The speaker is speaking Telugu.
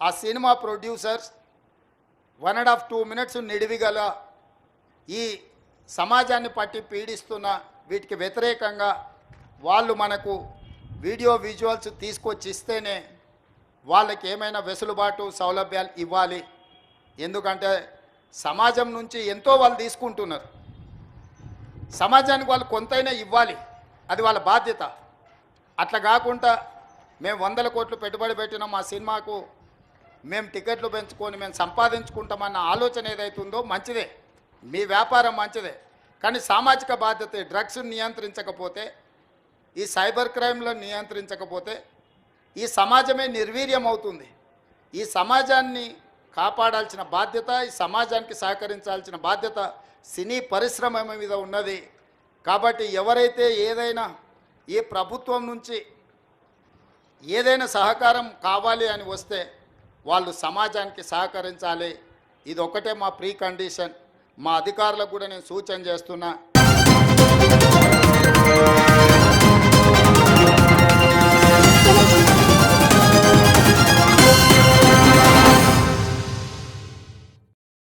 ఆ cinema producers one and half two minutes నిడివిగల ఈ సమాజాన్ని పట్టి పీడిస్తున్న వీటికి వ్యతిరేకంగా వాళ్ళు మనకు వీడియో విజువల్స్ తీసుకొచ్చి ఇస్తేనే వాళ్ళకి ఏమైనా వెసులుబాటు సౌలభ్యాలు ఇవ్వాలి. ఎందుకంటే సమాజం నుంచి ఎంతో వాళ్ళు తీసుకుంటున్నారు. సమాజానికి వాళ్ళు కొంతైనా ఇవ్వాలి. అది వాళ్ళ బాధ్యత. అట్లా కాకుండా మేము వందల కోట్లు పెట్టుబడి పెట్టిన మా సినిమాకు. మేము టికెట్లు పెంచుకొని మేము సంపాదించుకుంటామన్న ఆలోచన ఏదైతుందో మంచిదే. మీ వ్యాపారం మంచిదే. కానీ సామాజిక బాధ్యత డ్రగ్స్ నియంత్రించకపోతే ఈ సైబర్ క్రైమ్లను నియంత్రించకపోతే ఈ సమాజమే నిర్వీర్యం అవుతుంది. ఈ సమాజాన్ని కాపాడాల్సిన బాధ్యత ఈ సమాజానికి సహకరించాల్సిన బాధ్యత సినీ పరిశ్రమ మీద ఉన్నది. కాబట్టి ఎవరైతే ఏదైనా ఈ ప్రభుత్వం నుంచి ఏదైనా సహకారం కావాలి అని వస్తే వాళ్ళు సమాజానికి సహకరించాలి. ఇది ఒకటే మా ప్రీ కండిషన్ మా అధికారులకు కూడా నేను సూచన చేస్తున్నా.